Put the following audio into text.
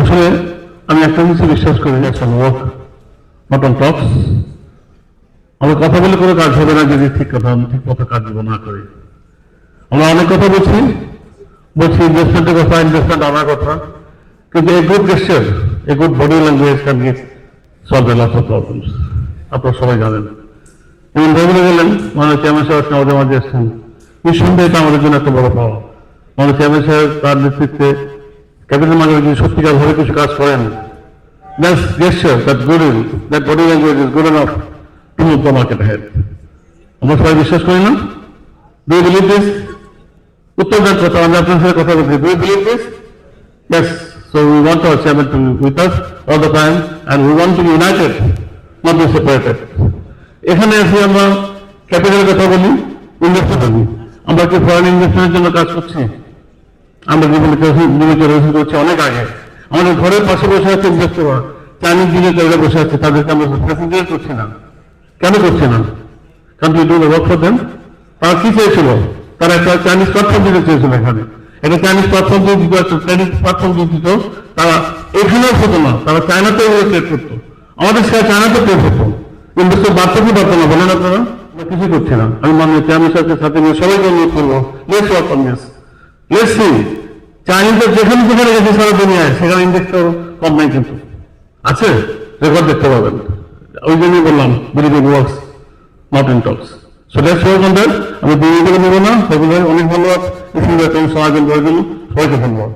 আসলে আমি একটা জিনিস বিশ্বাস করি একটা টক্স আমরা কথা বলে কোনো কাজ হবে না যদি ঠিক কথা ঠিক মতো কাজগুলো না করি। আমরা অনেক কথা বলছি বলছি ইনভেস্টমেন্টের কথা ইনভেস্টমেন্ট আনার কথা, কিন্তু a good gesture a good body language can give solve a lot of problems আপনারা সবাই জানেন। যেমন বলে গেলেন মানে চেয়ারম্যান সাহেব আমাদের মাঝে এসছেন। নিঃসন্দেহে এটা আমাদের জন্য একটা বড় পাওয়া। মানে চেয়ারম্যান সাহেব তার নেতৃত্বে ক্যাপিটাল মার্কেট যদি সত্যিকার ভাবে কিছু কাজ করেন। That's gesture that good in that body language is good enough to move the market head আমরা সবাই বিশ্বাস করি না? ডু বিলিভ দিস উত্তর দেন কথা আমি আপনার সাথে কথা বলছি। Do believe this Yes, so the time and we want to united, not. এখানে এসে আমরা ক্যাপিটালের কথা বলি ইনভেস্টমেন্ট বলি আমরা কি ফরেন ইনভেস্টমেন্টের জন্য কাজ করছি? আমরা জীবনে জীবিকা রয়েছে করছি অনেক আগে। আমাদের ঘরের পাশে বসে আছে ইনভেস্টর চাইনিজ জীবিকা বসে আছে, তাদেরকে আমরা ফ্যাসিলিটেট করছি না। কেন করছি না? কারণ তুই ডু ওয়ার্ক দেম তারা কি চেয়েছিল? তারা একটা চাইনিজ প্ল্যাটফর্ম দিতে চেয়েছিল এখানে। এটা চাইনিজ প্ল্যাটফর্ম দিয়ে দিত, একটা চাইনিজ প্ল্যাটফর্ম দিয়ে দিত, তারা এখানেও হতো না। তারা চায়নাতেও ট্রেড করতো। আমাদের সে চায়নাতে ট্রেড হতো। ইন্ডাস্ট্রি বাড়তে কি পারতো না, বলেন আপনারা? আমরা কিছু করছি না। আমি মাননীয় চেয়ারম্যান সাহেবের সাথে নিয়ে সবাইকে অনুরোধ করব। সি যেখানে যেখানে গেছে, সারা দুনিয়ায়, সেখানে কম নাই কিন্তু। আছে? রেকর্ড দেখতে পাবেন। ওই জন্যই বললাম believe works not in talks so let's আমি দুই নেব না। সবাই অনেক ধন্যবাদ। এই সমাজের করার জন্য সবাইকে ধন্যবাদ।